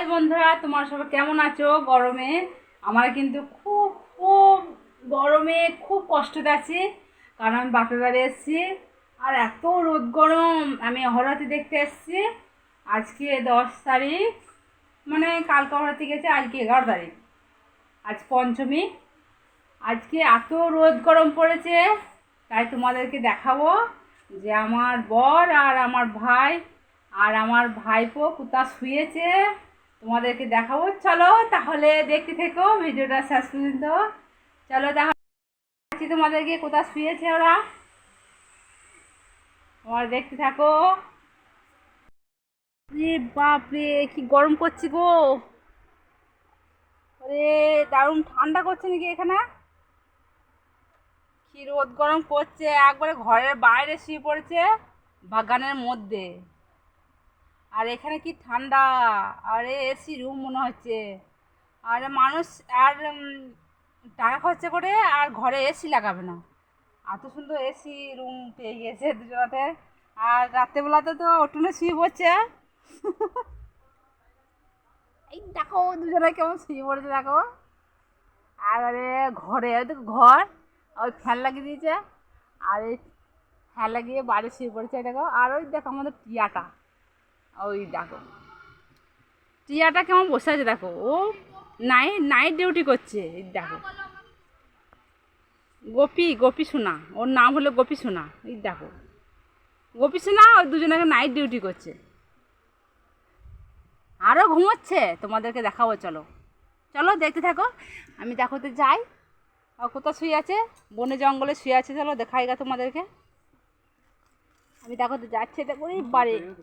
High বন্ধুরা, তোমার সবাই কেমন আছো? গরমে আমার কিন্তু খুব খুব গরমে খুব কষ্টতে আছি। কারণ আমি বাপের বাড়ি এসেছি। আর এত রোদ গরম, আমি অহরাতি দেখতে এসেছি। আজকে দশ তারিখ মানে কালকে অহরাতি গেছে, আজকে এগারো তারিখ। আজ পঞ্চমী। আজকে এত রোদ গরম পড়েছে, তাই তোমাদেরকে দেখাবো যে আমার বর আর আমার ভাই, আর আমার ভাইপো কোথা শুয়েছে। তোমাদেরকে দেখাবো। চলো তাহলে দেখতে থেকো ভিডিওটা শেষ পর্যন্ত। চলো দেখাচ্ছি তোমাদেরকে কোথা শুয়েছে ওরা? তোমার দেখতে থাকো। বাপরে, কি গরম করছি গো। ওরে দারুণ ঠান্ডা করছে নাকি এখানে? কি রোদ গরম করছে। একবারে ঘরের বাইরে শুয়ে পড়েছে বাগানের মধ্যে। আর এখানে কি ঠান্ডা? আরে এসি রুম মনে হচ্ছে। আর মানুষ, আর টাকা খরচা করে আর ঘরে এসি লাগাবে না। এত সুন্দর এসি রুম পেয়ে গিয়েছে দুজনাতে। আর রাত্রেবেলাতে তো উঠোনে শুয়ে পড়ছে। এই দেখো দুজনে কেমন শুয়ে পড়েছে, দেখো। আরে ঘরে দেখো ঘর ওই ফ্যান লাগিয়ে দিয়েছে। আর এই ফ্যান লাগিয়ে বাড়ি শুয়ে পড়েছে, দেখো। আর ওই দেখো আমাদের টিয়াটা ওই দেখো। টিয়াটা কেমন বসে আছে দেখো। ও নাইট নাইট ডিউটি করছে। দেখো। গোপী গোপী সোনা। ওর নাম হলো গোপী সোনা। এই দেখো। গোপী সোনা ওই দুজনকে নাইট ডিউটি করছে। আরও ঘুমোচ্ছে? তোমাদেরকে দেখাবো, চলো। চলো, দেখতে থাকো। আমি দেখোতে যাই। আর কোথাও শুয়ে আছে? বনে জঙ্গলে শুয়ে আছে, চলো, দেখাই গা তোমাদেরকে। আমি দেখোতে যাচ্ছি, দেখো, এই বাড়ি।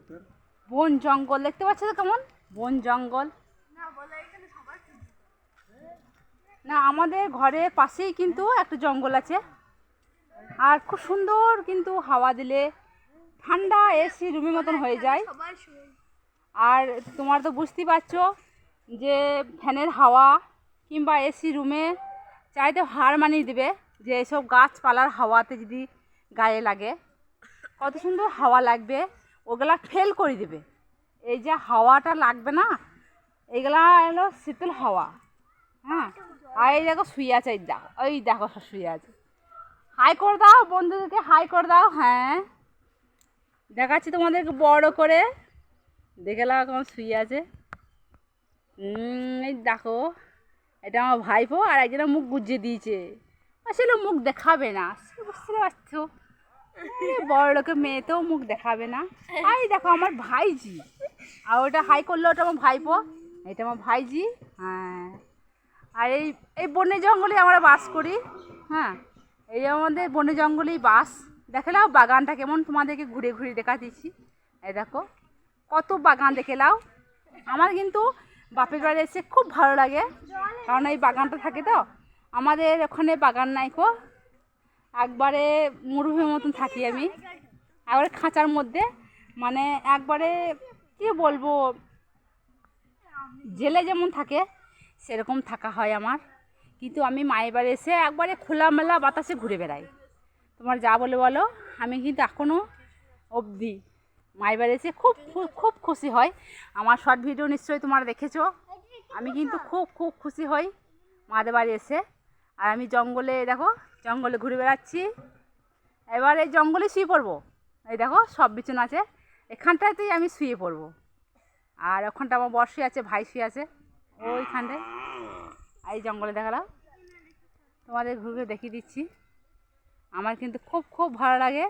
বন জঙ্গল, দেখতে পাচ্ছ তো কেমন? বন জঙ্গল। না, আমাদের ঘরের পাশেই কিন্তু একটা জঙ্গল আছে। আর খুব সুন্দর কিন্তু হাওয়া দিলে ঠান্ডা এসি রুমের মতন হয়ে যায়। আর তোমার তো বুঝতেই পারছ যে ফ্যানের হাওয়া কিংবা এসি রুমে চাইতে হার মানিয়ে দেবে যে এসব গাছপালার হাওয়াতে যদি গায়ে লাগে। কত সুন্দর হাওয়া লাগবে। ওগুলা ফেল করে দেবে। এই যে হাওয়াটা লাগবে না, এইগুলা এলো শীতল হাওয়া হ্যাঁ? আর এই দেখো শুয়ে আছে, এই দেখো ওই দেখো শুয়ে আছে। হাই করে দাও, বন্ধুদেরকে হাই করে দাও হ্যাঁ? দেখাচ্ছি তোমাদেরকে বড় করে। দেখে লাও কেমন শুয়ে আছে। এই দেখো, এটা আমার ভাইপো, আর একজনের মুখ গুজিয়ে দিয়েছে। আসলে মুখ দেখাবে না বুঝতে পারছ। বড় লোকের মেয়েতেও মুখ দেখাবে না। আর দেখো আমার ভাইজি। আর ওটা হাই করল, ওটা আমার ভাইপো। এটা আমার ভাইজি হ্যাঁ। আর এই এই বনে জঙ্গলে আমরা বাস করি হ্যাঁ। এই আমাদের বনে জঙ্গলেই বাস। দেখে নাও বাগানটা কেমন, তোমাদেরকে ঘুরে ঘুরে দেখা দিচ্ছি। এই দেখো, কত বাগান দেখে নাও। আমার কিন্তু বাপের বাড়ি এসে খুব ভালো লাগে। কারণ এই বাগানটা থাকে তো। আমাদের ওখানে বাগান নাই কো। একবারে মরুভূমির মতন থাকি আমি। একবারে খাঁচার মধ্যে মানে একবারে কি বলব, জেলে যেমন থাকে, সেরকম থাকা হয় আমার। কিন্তু আমি মায়ের বাড়ি এসে একবারে খোলামেলা বাতাসে ঘুরে বেড়াই। তোমার যা বলে বলো, আমি কিন্তু এখনও অবধি মায়ের বাড়ি এসে খুব খুব খুব খুশি হয় আমার শর্ট ভিডিও নিশ্চয়ই তোমরা দেখেছ। আমি কিন্তু খুব খুব খুশি হই মাদের বাড়ি এসে। আর আমি জঙ্গলে, দেখো জঙ্গলে ঘুরে বেড়াচ্ছি। এবার এই জঙ্গলে শুয়ে পড়ব। এই দেখো, সব বিছানা আছে। এখানটাতেই আমি শুয়ে পড়ব। আর ওখানটা আমার বর শুয়ে আছে, ভাই শুয়ে আছে। ওইখানটায়। এই জঙ্গলে দেখালাম। তোমাদের ঘুরে ঘুরে দেখিয়ে দিচ্ছি। আমার কিন্তু খুব খুব ভালো লাগে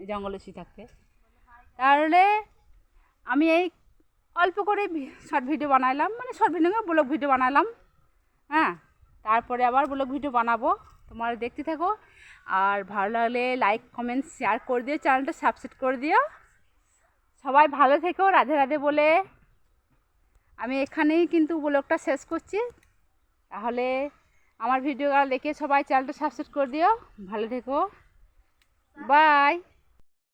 এই জঙ্গলে শুয়ে থাকতে। তাহলে আমি এই অল্প করে শর্ট ভিডিও বানাইলাম। মানে শর্ট ভিডিও ব্লগ ভিডিও বানালাম হ্যাঁ তারপরে আবার ব্লগ ভিডিও বানাবো। তোমরা দেখতে থাকো। আর ভালো লাগলে লাইক কমেন্ট শেয়ার করে দিও চ্যানেলটা সাবস্ক্রাইব করে দিও। সবাই ভালো থেকো, রাধে রাধে বলে। আমি এখানেই কিন্তু ব্লগটা শেষ করছি। তাহলে আমার ভিডিও দেখে সবাই চ্যানেলটা সাবস্ক্রাইব করে দিও। ভালো থেকো। বাই